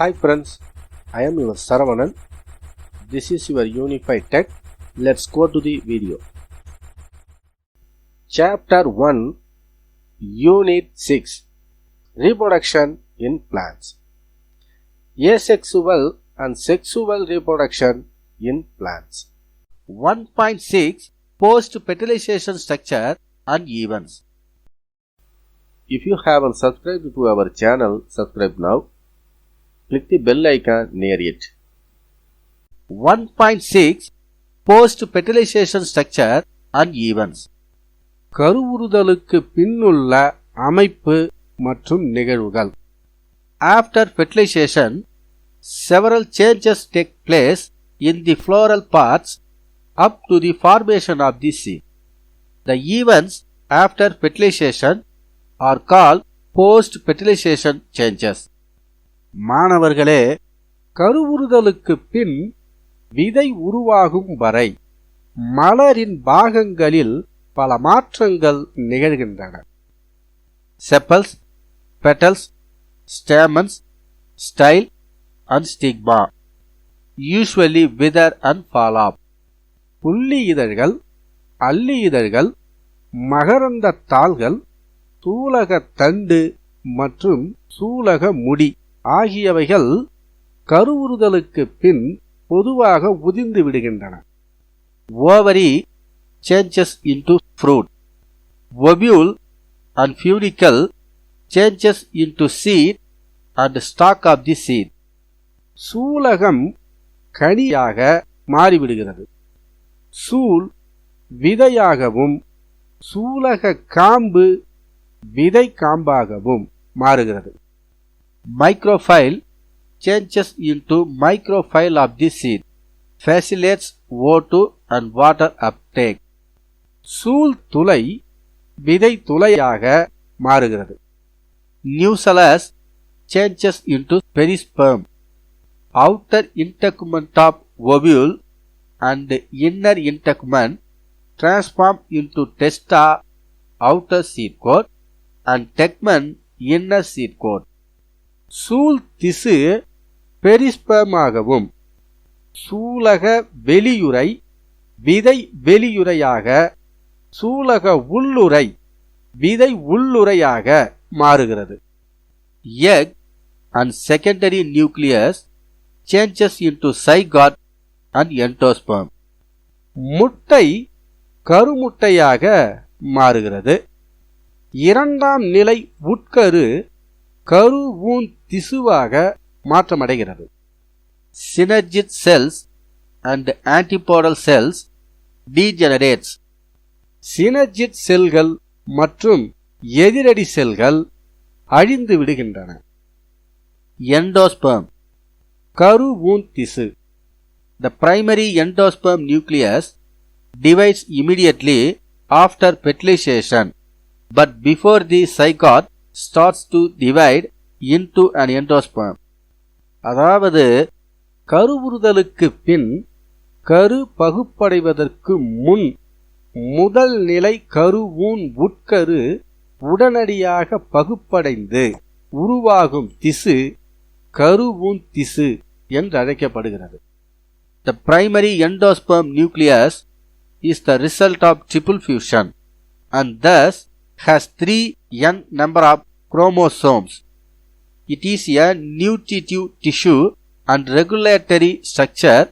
Hi friends, I am your Saravanan. This is your Unified Tech. Let's go to the video. Chapter 1 Unit 6 Reproduction in Plants Asexual and Sexual Reproduction in Plants 1.6 Post fertilization structure and events. If you haven't subscribed to our channel, subscribe now Click the bell icon near it. 1.6 Post fertilization structure and events. கருவுறுதலுக்கு பின்னுள்ள அமைப்பு மற்றும் நிகழ்வுகள் After fertilization, several changes take place in the floral parts up to the formation of the seed. The events after fertilization are called post fertilization changes. மாணவர்களே கருவுறுதலுக்கு பின் விதை உருவாகும் வரை மலரின் பாகங்களில் பல மாற்றங்கள் நிகழ்கின்றன. Sepals petals stamens style and stigma usually wither and fall புள்ளி இதழ்கள் அல்லி இதழ்கள் மகரந்த தாள்கள் தூலக தண்டு மற்றும் சூலக முடி. ஆகியவைகள் கருவுறுதலுக்கு பின் பொதுவாக உதிர்ந்து விடுகின்றன. Ovary changes into fruit ovule and funicle changes into seed and stalk of the seed சூலகம் கனியாக மாறிவிடுகிறது. சூல் விதையாகவும் சூலக காம்பு விதை காம்பாகவும் மாறுகிறது. Microphyll changes into microphyll of the seed. Facilitates O2 and water uptake. சூல் துளை விதை துளையாக மாறுகிறது Nucellus changes into perisperm. Outer integument of ovule and inner integument transform into testa, outer seed coat, and tegmen, inner seed coat. சூல் திசு பெரிஸ்பமாகவும் சூலக வெளியுறை விதை வெளியுறையாக சூலக உள்ளுறை விதை உள்ளுறையாக மாறுகிறது. Egg and secondary nucleus changes into zygote and endosperm முட்டை கருமுட்டையாக மாறுகிறது. இரண்டாம் நிலை உட்கரு கருவூன் திசுவாக மாற்றமடைகிறது synergid cells and antipodal cells degenerates synergid செல்கள் மற்றும் எதிரடி செல்கள் அழிந்து விடுகின்றன எண்டோஸ்பர்ம் கருவூன் திசு the primary endosperm nucleus divides immediately after fertilisation but before the zygote starts to divide into and endosperm அதாவது கருவுறுதலுக்கு பின் கரு பகுப்படைவதற்கு முன் முதல் நிலை கருவூன் உட்கரு உடனடியாக பகுப்படைந்து உருவாகும் திசு கருவூன் திசு என்றழைக்கப்படுகிறது the primary endosperm nucleus is the result of triple fusion and thus has three n number of chromosomes. It is a nutritive tissue and regulatory structure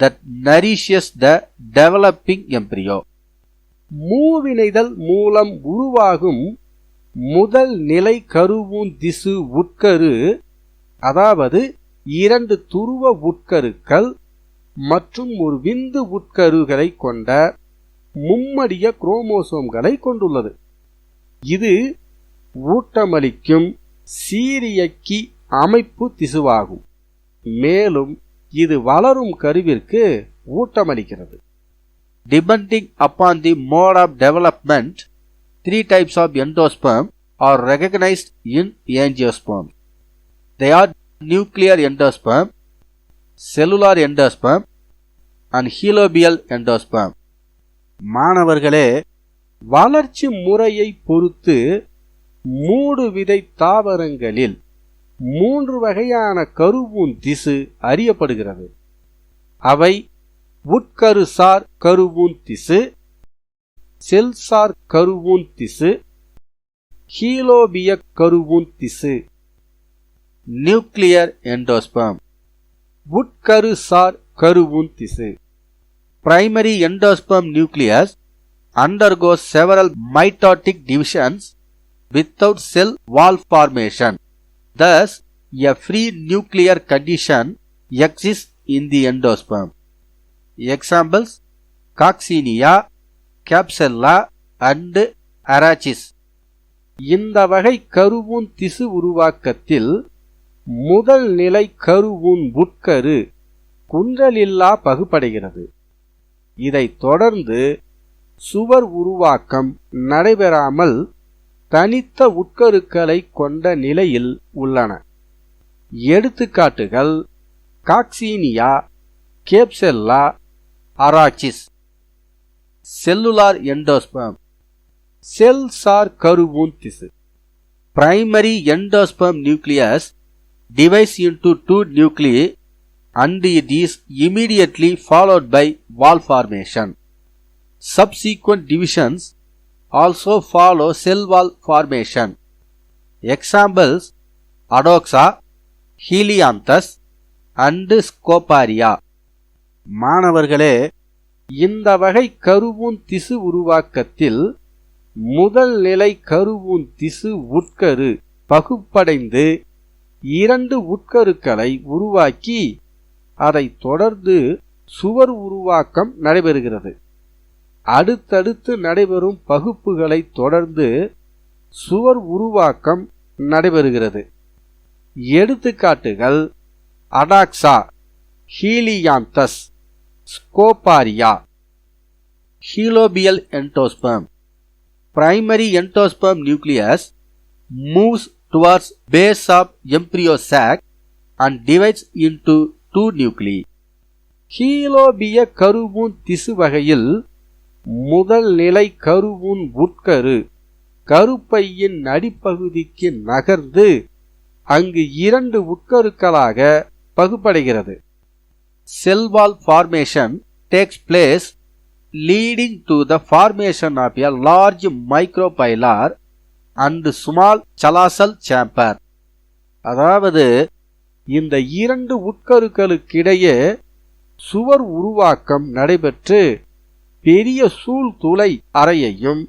that nourishes the developing embryo. மூவினைதல் மூலம் உருவாகும் முதல் நிலை கருவூன் திசு உட்கரு அதாவது இரண்டு துருவ உட்கருக்கள் மற்றும் ஒரு விந்து உட்கருகளை கொண்ட மும்மடிய குரோமோசோம்களை கொண்டுள்ளது இது ஊட்டமளிக்கும் சீரியக்கி அமைப்பு திசுவாகும் மேலும் இது வளரும் கருவிற்கு ஊட்டமளிக்கிறது depending upon the mode of development three types of endosperm are recognised in angiosperm they are nuclear endosperm cellular endosperm and helobial endosperm மாணவர்களே வளர்ச்சி முறையை பொறுத்து மூடு விதை தாவரங்களில் மூன்று வகையான கருவூன் திசு அறியப்படுகிறது. அவை உட்கருசார் கருவூன் திசு செல்சார் கருவூன் திசு ஹீலோபிய கருவூன் திசு. Nuclear endosperm. உட்கருசார் கருவூன் திசு. Primary endosperm nucleus undergoes several mitotic divisions without cell wall formation. Thus, a free nuclear condition exists in the endosperm. Examples Coccinia, Capsella and Arachis. இந்த வகை கருவூன் திசு உருவாக்கத்தில் முதல் நிலை கருவூன் உட்கரு குன்றலில்லா பகுப்படைகிறது இதைத் தொடர்ந்து சுவர் உருவாக்கம் நடைபெறாமல் தனித்த உட்கருக்களை கொண்ட நிலையில் உள்ளன. எடுத்துக்காட்டுகள் Coccinia Capsella Arachis. Cellular endosperm cell sir கருவூன் திசு. Primary endosperm nucleus divides into two nuclei and it is immediately followed by wall formation. Subsequent divisions also follow cell wall formation. Examples Adoxa, Helianthus and Scoparia. மாணவர்களே இந்த வகை கருவூன் திசு உருவாக்கத்தில் முதல் நிலை கருவூன் திசு உட்கரு பகுப்படைந்து இரண்டு உட்கருக்களை உருவாக்கி அதைத் தொடர்ந்து சுவர் உருவாக்கம் நடைபெறுகிறது அடுத்தடுத்து நடைபெறும் பகுப்புகளை தொடர்ந்து சுவர் உருவாக்கம் நடைபெறுகிறது எடுத்துக்காட்டுகள் Adoxa Helianthus Scoparia helobial endosperm primary endosperm nucleus moves towards base of embryo sac and divides into two nuclei. ஹீலோபிய கருவூன் திசு வகையில் முதல் நிலை கருவுன் உட்கரு. கருப்பையின் அடிப்பகுதிக்கு நகர்ந்து அங்கு இரண்டு உட்கருக்களாக பகுப்படைகிறது. Cell wall formation takes place leading to the formation of a large micropylar and small chalazal chamber அதாவது இந்த இரண்டு உட்கருக்களுக்கிடையே சுவர் உருவாக்கம் நடைபெற்று பெரிய சூழ்துளை அறையையும்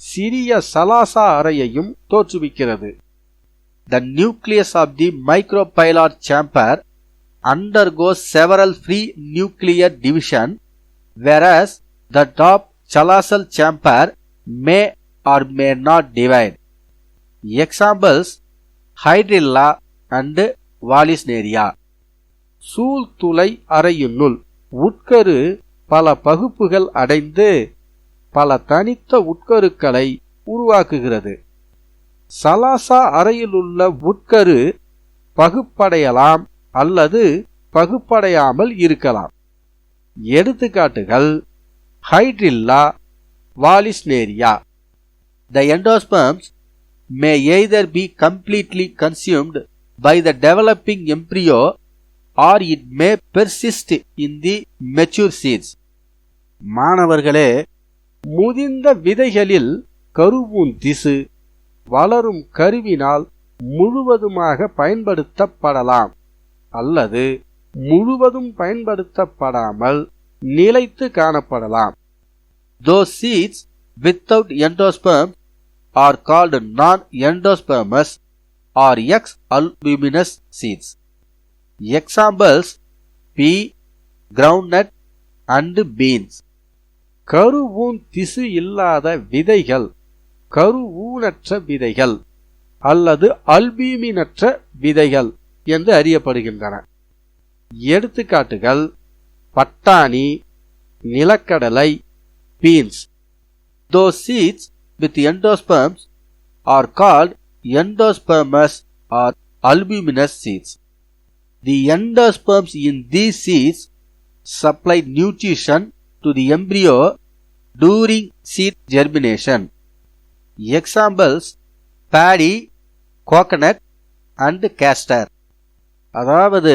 சிறிய சலாசா அறையையும் தோற்றுவிக்கிறது the nucleus of the micropylar chamber undergoes several free nuclear division whereas the top chalosal chamber may or may not divide. Examples Hydrilla and Vallisneria சூழ்துளை அறையினுள் உட்கரு பல பகுப்புகள் அடைந்து பல தனித்த உட்கருக்களை உருவாக்குகிறது. சலாசா அறையிலுள்ள உட்கரு பகுப்படையலாம் அல்லது பகுப்படையாமல் இருக்கலாம். எடுத்துக்காட்டுகள் Hydrilla Vallisneria. The endosperms may either be completely consumed by the developing embryo or it may persist in the mature seeds. மாணவர்களே முதிர்ந்த விதைகளில் கருவும் திசு வளரும் கருவினால் முழுவதுமாக பயன்படுத்தப்படலாம் அல்லது முழுவதும் பயன்படுத்தப்படாமல் நிலைத்து காணப்படலாம் those seeds without endosperm are called non endospermous or exalbuminous seeds examples pea groundnut and beans கருவூன் திசு இல்லாத விதைகள் கருவூனற்ற விதைகள் அல்லது அல்பீமினற்ற விதைகள் என்று அறியப்படுகின்றன எடுத்துக்காட்டுகள் பட்டாணி நிலக்கடலை beans those seeds with endosperms are called endospermous or albuminous seeds the endosperms in these seeds supply nutrition to the embryo during seed germination. Examples paddy, coconut, and castor அதாவது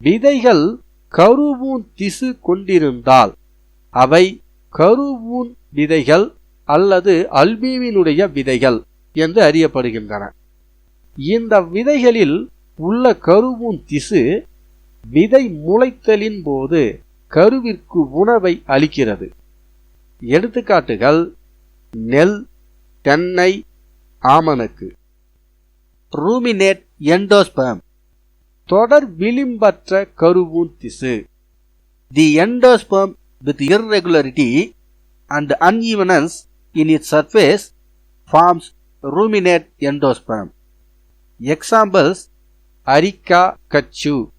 விதைகள் கருவூன் திசு கொண்டிருந்தால் அவை கருவூன் விதைகள் அல்லது அல்பீவினுடைய விதைகள் என்று அறியப்படுகின்றன இந்த விதைகளில் உள்ள கருவூன் திசு விதை முளைத்தலின் போது கருவிற்கு உணவை அளிக்கிறது. எடுத்துக்காட்டுகள் நெல் தென்னை ஆமணக்கு. ரூமினேட் எண்டோஸ்பம் தொடர் விளிம்பற்ற கருவூன் திசு. The endosperm with irregularity and unevenness in its surface forms ruminate endosperm. Examples Arica கச்சு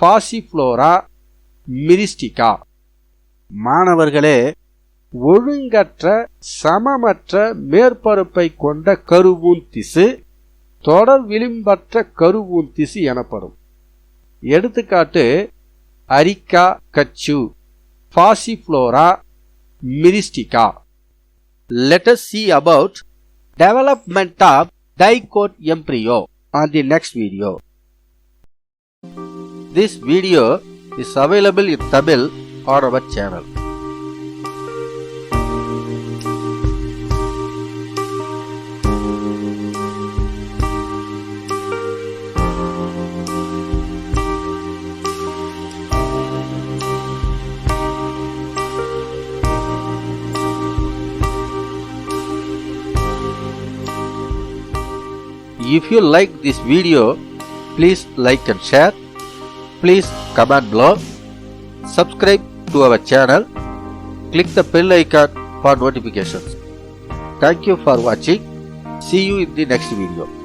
பாசிஃப்ளோரா மிரிஸ்டிகா. மாணவர்களே ஒழுங்கற்ற சமமற்ற மேற்பரப்பை கொண்ட கருவூன் திசு தொடர் விளிம்பற்ற கருவூன் திசு எனப்படும். எடுத்துக்காட்டு Areca catechu Passiflora Myristica. Let's see about development of dicot embryo embryo on the next video. This video is available in Tamil on our channel. If you like this video, please like and share. Please comment below. Subscribe to our channel. Click the bell icon for notifications. Thank you for watching. See you in the next video.